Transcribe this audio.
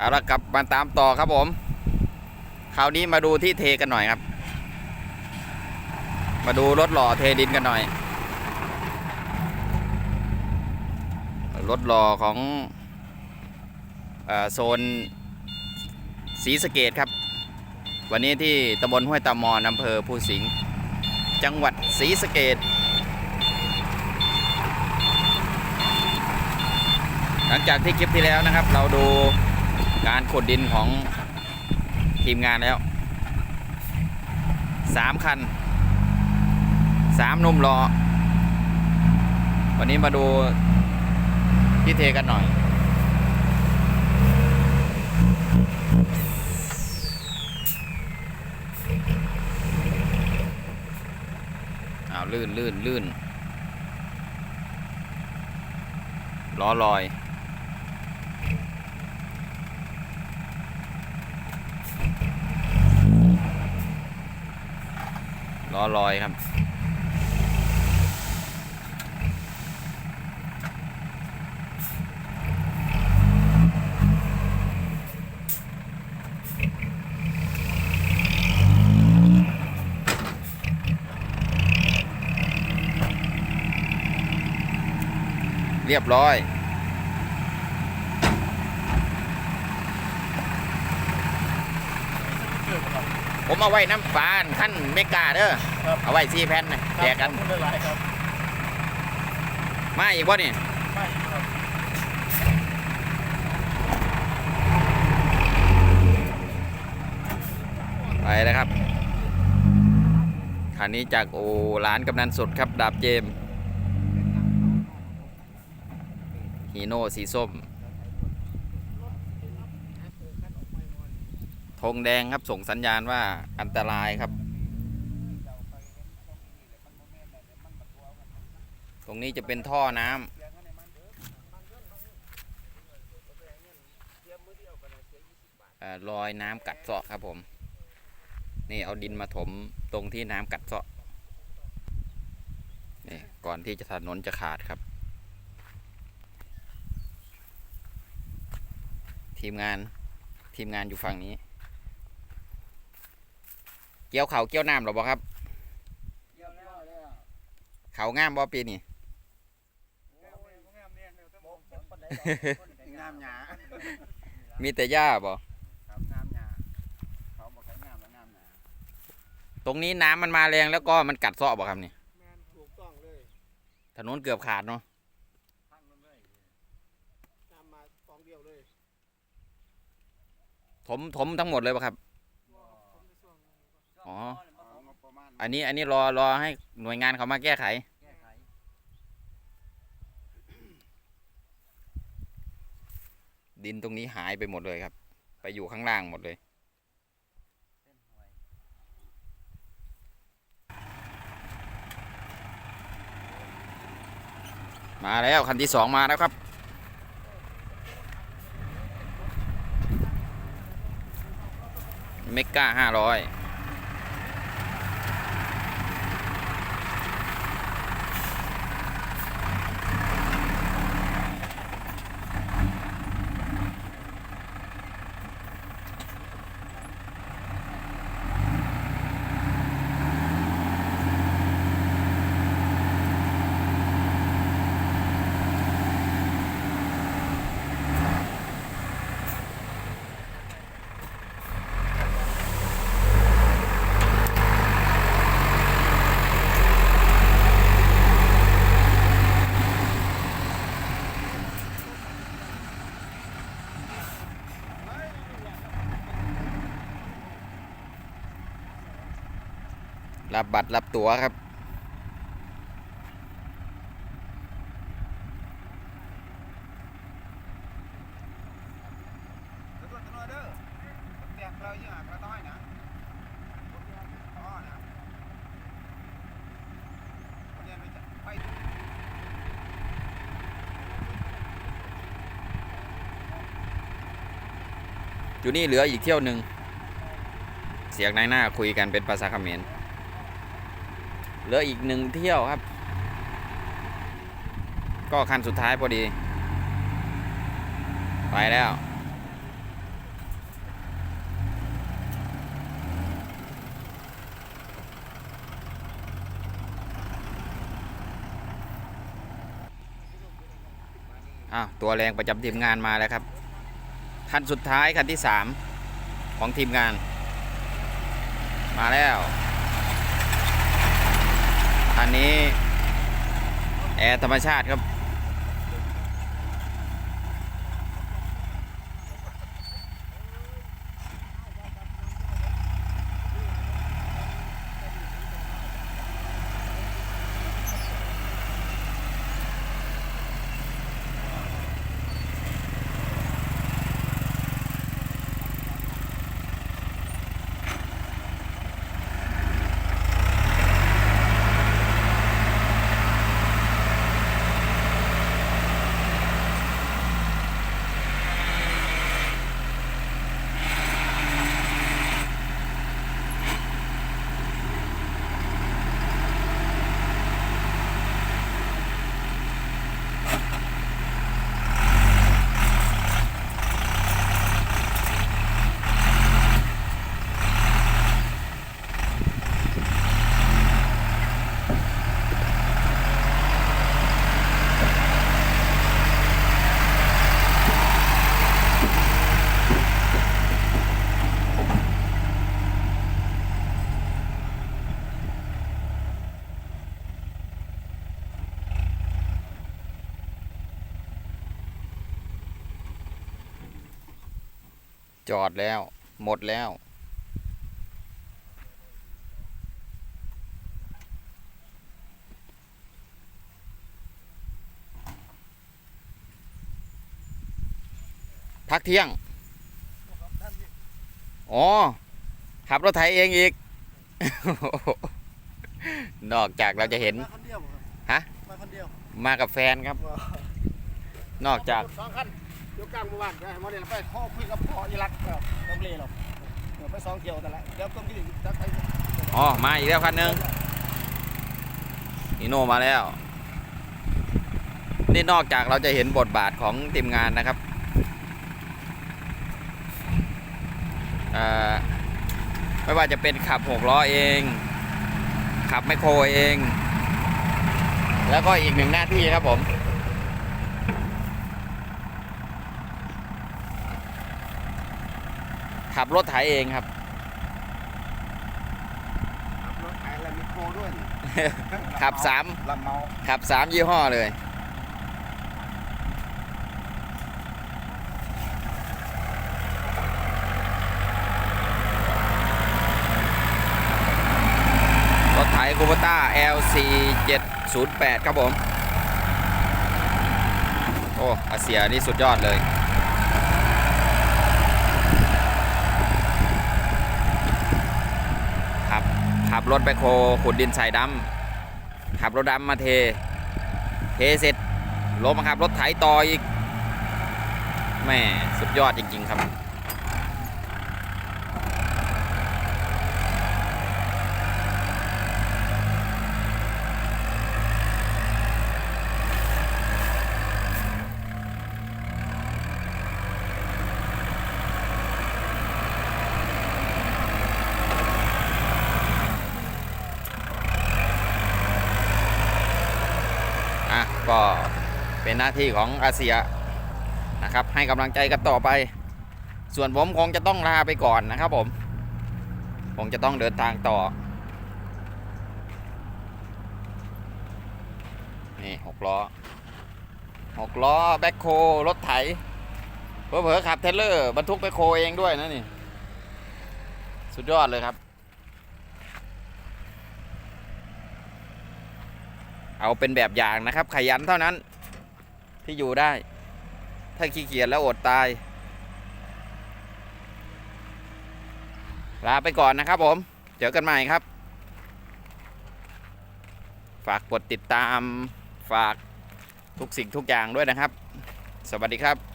เอาละกลับมาตามต่อครับผม คราวนี้มาดูที่เทกันหน่อยครับ มาดูรถหล่อเทดินกันหน่อย รถหล่อของออโซนศรีสะเกดครับ วันนี้ที่ตำบลห้วยตามอนอำเภอภูสิงห์จังหวัดศรีสะเกดหลังจากที่คลิปที่แล้วนะครับ เราดู การขุดดินของทีมงานแล้วสามคันสามนุ่มรอ วันนี้มาดูที่เทกันหน่อยอ้าวลื่นลื่นลื่นล้อลอย ล้อลอยครับ เรียบร้อย ผมเอาไว้น้ำปลานขั้นเมกาเด้อครับ เอาไว้สี่แผ่นนะแจกกัน ขอบคุณหลายๆครับมาอีกวะนี่ไม่ครับไปแล้วครับคันนี้จากโอร้านกำนันสดครับ ดาบเจมส์ฮีโน่สีส้ม ธงแดงครับส่งสัญญาณว่าอันตรายครับ ตรงนี้จะเป็นท่อน้ำอ่อรอยน้ำกัดเซาะครับผม นี่เอาดินมาถมตรงที่น้ำกัดเซาะนี่ก่อนที่จะถนนจะขาดครับ ทีมงานทีมงานอยู่ฝั่งนี้ เกี่ยวเขาวเกี่ยวน้ำหรอบ่ครับเขางามบ่ปีนี้งามหยามีแต่หญ้าบ่ครับงามหยาเขาบอกให้งามแล้วงามหยาตรงนี้น้ำมันมาแรงแล้วก็มันกัดเซาะบ่ครับนี่แมนถูกต้องเลยถนนเกือบขาดเนาะทั้งนั้นเลยน้ำมาฟองเดียวเลยถมถมทั้งหมดเลยป่ะครับ อ๋อ งบประมาณอันนี้อันนี้รอรอให้หน่วยงานเขามาแก้ไข แก้ไขดินตรงนี้หายไปหมดเลยครับ ไปอยู่ข้างล่างหมดเลย เส้นหวยมาแล้วคันที่สองมาแล้วครับ เมกาห้าร้อย รับบัตรรับตั๋วครับอแตกเราเยอะกระต้อยนะอ๋อนะคนเรียนไปจะไปอยู่นี่เหลืออีกเที่ยวหนึ่ง เสียงนายหน้าคุยกันเป็นภาษาเขมร เหลืออีกหนึ่งเที่ยวครับ ก็คันสุดท้ายพอดี ไปแล้ว อ้าว ตัวแรงประจำทีมงานมาแล้วครับ คันสุดท้ายคันที่สามของทีมงาน มาแล้ว คันนี้ แอร์ธรรมชาติครับ จอดแล้ว หมดแล้ว พักเที่ยง อ๋อ ขับรถไถเองอีก นอกจากเราจะเห็นมาคนเดียวเหรอฮะมาคนเดียวมากับแฟนครับ นอกจากสองคันเดี๋ ยวกลางหมู่บ้านไปมาเรียนไปพ่อคุยกับพ่ออีรักก็ต้องเล่หรอกเดี๋ยวไปสองเที่ยวแต่ละเดี๋ยวต้องมีจักไปอ๋อมาอีกแล้วคันหนึงนีโนมาแล้ว นี่นอกจากเราจะเห็นบทบาทของทีมงานนะครับไม่ว่าจะเป็นขับหกล้อเอง ขับไมโครเอง แล้วก็อีกหนึ่งหน้าที่ครับผม ขับรถไถเองครับ ขับรถไถแล้วมีโคด้วยนี่ ขับสาม ลำเมาขับสามยี่ห้อเลยรถไถคูปต้า LC 708 ครับผม โอ้อาเซียนี่สุดยอดเลย ขับ ขับ รถไปโฮขุดดินใส่ดำขับรถดำมาเท เทเสร็จลงมาขับรถไถต่ออีกแม่สุดยอดจริง ๆ ครับ อะ ก็เป็นหน้าที่ของอาเซียนะครับ ให้กำลังใจกันต่อไป ส่วนผมคงจะต้องลาไปก่อนนะครับผมคงจะต้องเดินทางต่อ นี่หกล้อหกล้อแบ็คโครถไถเผลอๆขับเทเลอร์บรรทุกแบ็คโคเองด้วยนะนี่ สุดยอดเลยครับ เอาเป็นแบบอย่างนะครับ ขยันเท่านั้นที่อยู่ได้ ถ้าขี้เกียจแล้วอดตาย ลาไปก่อนนะครับผม เจอกันใหม่ครับ ฝากกดติดตามฝากทุกสิ่งทุกอย่างด้วยนะครับ สวัสดีครับ